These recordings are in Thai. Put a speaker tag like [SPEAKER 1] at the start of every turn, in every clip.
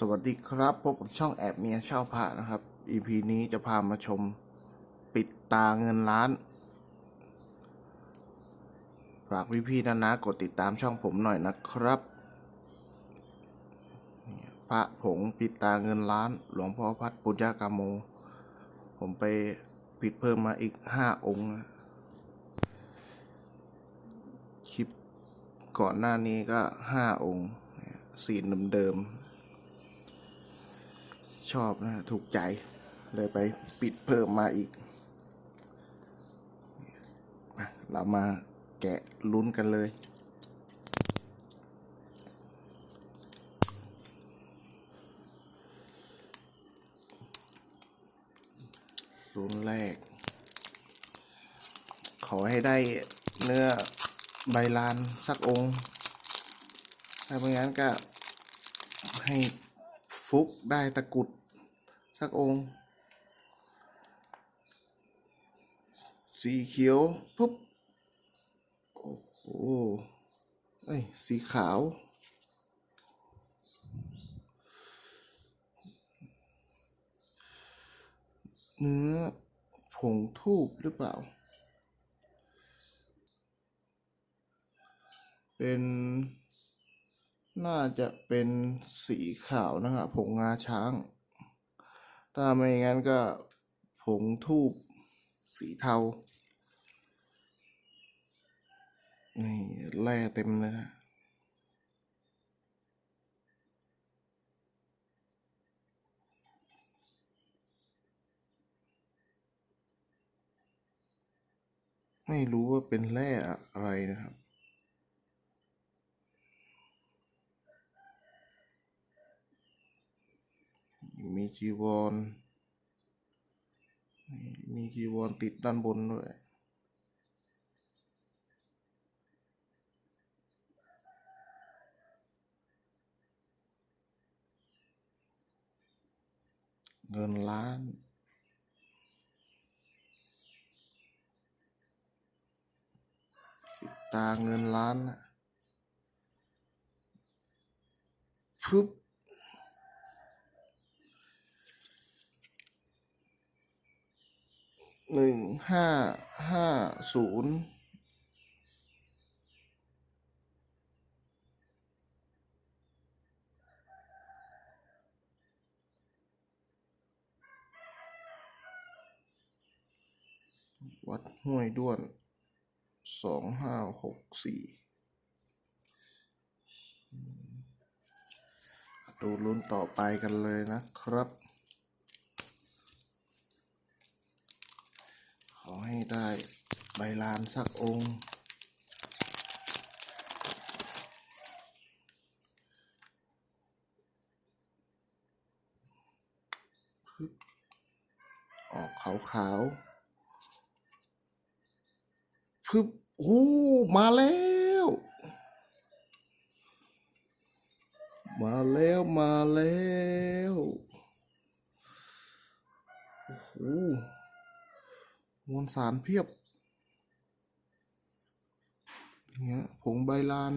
[SPEAKER 1] สวัสดีครับพบกับช่องแอบเมียเช่าพระนะครับ EP นี้จะพามาชมปิดตาเงินล้าน ฝากพี่ๆนะนะกดติดตามช่องผมหน่อยนะครับพระผงปิดตาเงินล้าน หลวงพ่อพัดปุญญากามโม ผมไปปิดเพิ่มมาอีกห้าองค์คลิปก่อนหน้านี้ก็ห้าองค์เนี่ยสีเดิมๆ ชอบนะ ถูกใจ เลยไปปิดเพิ่มมาอีก เรามาแกะลุ้นกันเลย ลุ้นแรก ขอให้ได้เนื้อใบลานสักองค์ ถ้าไม่งั้นก็ให้ ฟุกได้ตะกุด สักองค์ สีเขียว ปุ๊บ โอ้โหเอ้ย สีขาว เนื้อผงทูบหรือเปล่า เป็น น่าจะเป็นสีขาวนะครับผงงาช้าง ถ้าไม่งั้นก็ผงทูบสีเทา นี่แร่เต็มเลยนะไม่รู้ว่าเป็นแร่อะไรนะครับ มีจีวร มีจีวรติดด้านบนด้วย เงินล้านติดตาเงินล้านนะปึ๊บ หนึ่งห้าห้าศูนย์วัดห้วยด้วนสองห้าหกสี่ดูลุ้นต่อไปกันเลยนะครับ ขอให้ ได้ใบลานสักองค์ ออกขาวขาวๆพึบโอ้มาแล้ว มาแล้วมาแล้ว โอ้โห มวลสารเพียบเงี้ยผงใบลาน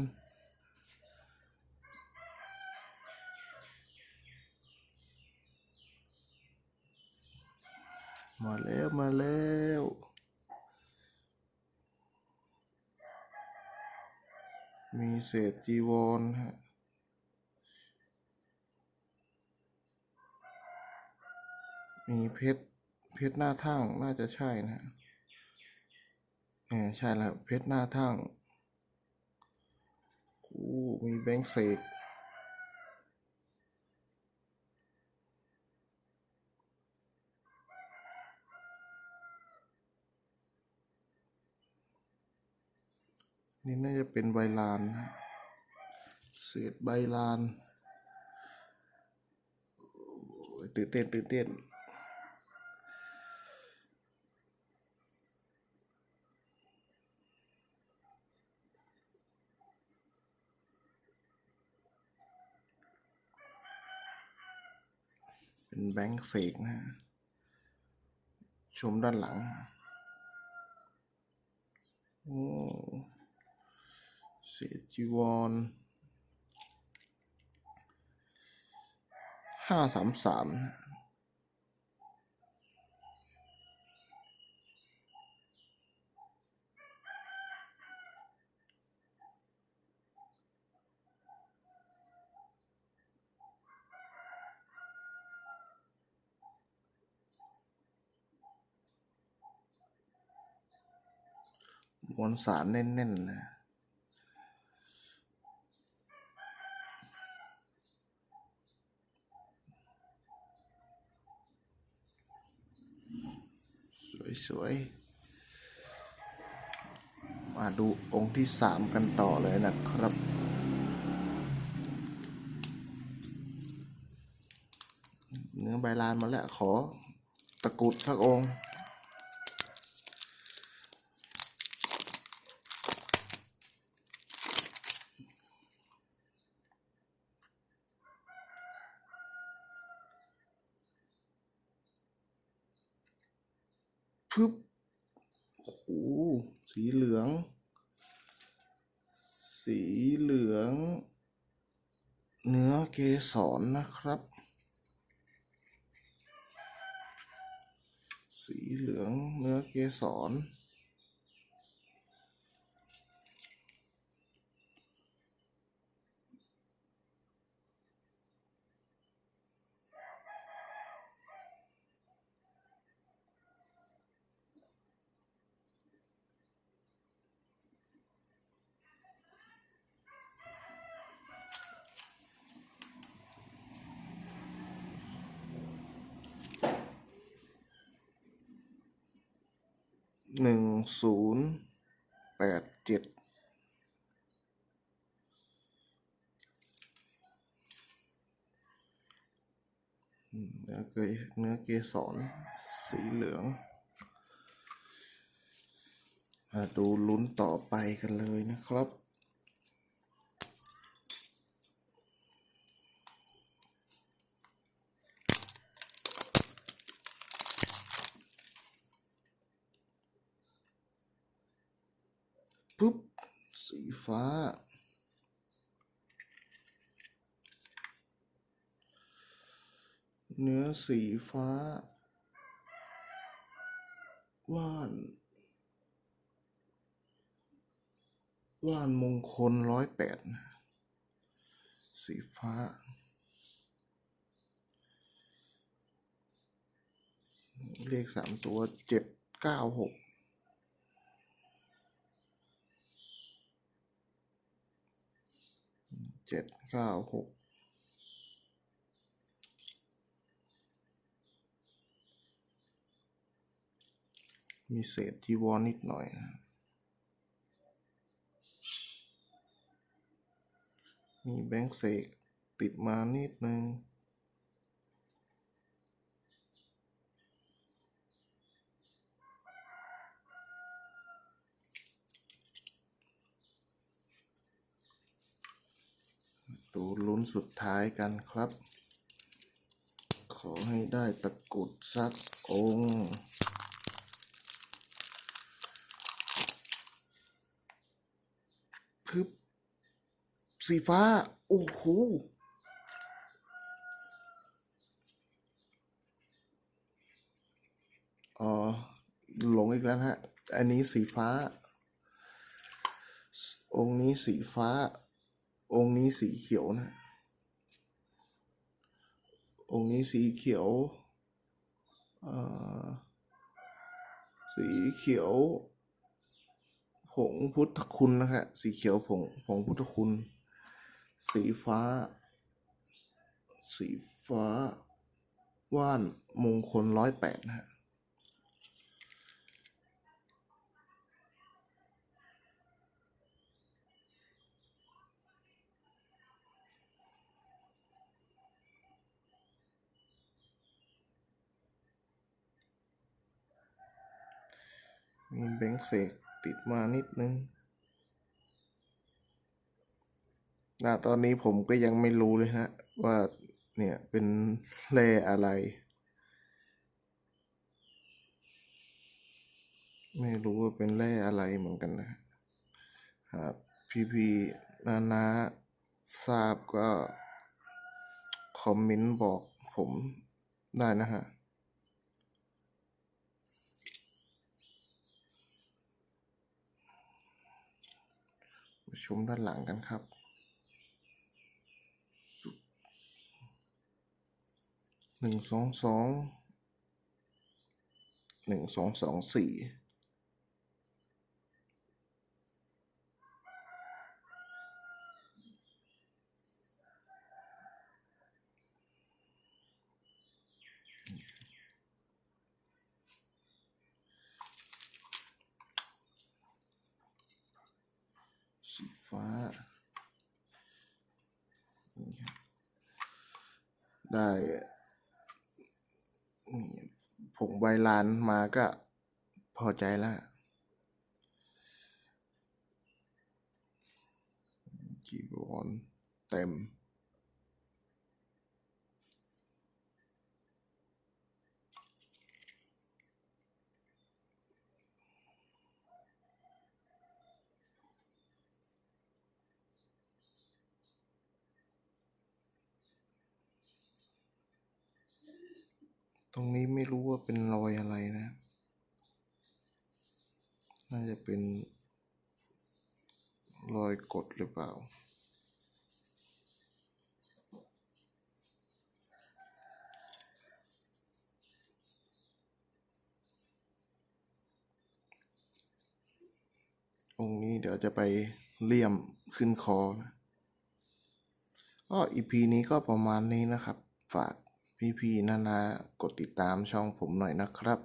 [SPEAKER 1] มาแล้ว มาแล้วมีเศษจีวรฮะมีเพชร เพชรหน้าทั่งน่าจะใช่นะฮะใช่แล้วเพชรหน้าทั่งโอ้มีแบงค์เสกนี่น่าจะเป็นใบลาน เศษใบลานตื่นเต้นตื่นเต้น แบงค์เสกนะฮะชมด้านหลังโอ้เศษจีวรห้าสามสาม มวลสารแน่นๆนะสวยๆ มาดูองค์ที่สามกันต่อเลยนะครับ เนื้อใบลานมาแล้วขอตะกุดสักองค์ พึบโอ้โหสีเหลือง สีเหลือง เนื้อเกสรนะครับ สีเหลืองเนื้อเกสร หนึ่งศูนย์แปดเจ็ดเนื้อเกยเนื้อเกสรสีเหลือง มาดูลุ้นต่อไปกันเลยนะครับ ปุ๊บ สีฟ้า เนื้อสีฟ้า ว่าน ว่านมงคลร้อยแปดนะสีฟ้าเลขสามตัวเจ็ดเก้าหก เจ็ดเก้าหกมีเศษจีวรนิดหน่อยนะมีแบงค์เศษติดมานิดนึง ดูลุ้นสุดท้ายกันครับ ขอให้ได้ตะกุดสักองค์พึบสีฟ้า โอ้โหอ๋อหลงอีกแล้วฮะ อันนี้สีฟ้า องค์นี้สีฟ้า องค์นี้สีเขียวนะ องค์นี้สีเขียวสีเขียวผงพุทธคุณนะฮะ สีเขียวผงผงพุทธคุณ สีฟ้า สีฟ้า ว่านมงคลร้อยแปดนะฮะ มีแบงค์เสกติดมานิดนึงณตอนนี้ผมก็ยังไม่รู้เลยฮะ ว่าเนี่ยเป็นแร่อะไร ไม่รู้ว่าเป็นแร่อะไรเหมือนกันนะหากพี่พี่นานาทราบก็ คอมเมนต์บอกผมได้นะฮะ ชมด้านหลังกันครับ หนึ่งสองสอง หนึ่งสองสองสี่ฟ้านี่ครับ ได้ผงใบลานมาก็พอใจแล้วจีวรเต็ม รงนี้ไม่รู้ว่าเป็นรอยอะไรนะ น่าจะเป็น รอยกดหรือเปล่า องค์นี้เดี๋ยวจะไปเลี่ยมขึ้นคอนะก็อีพีนี้ก็ประมาณนี้นะครับ ฝาก พี่ๆนานากดติดตามช่องผมหน่อยนะครับ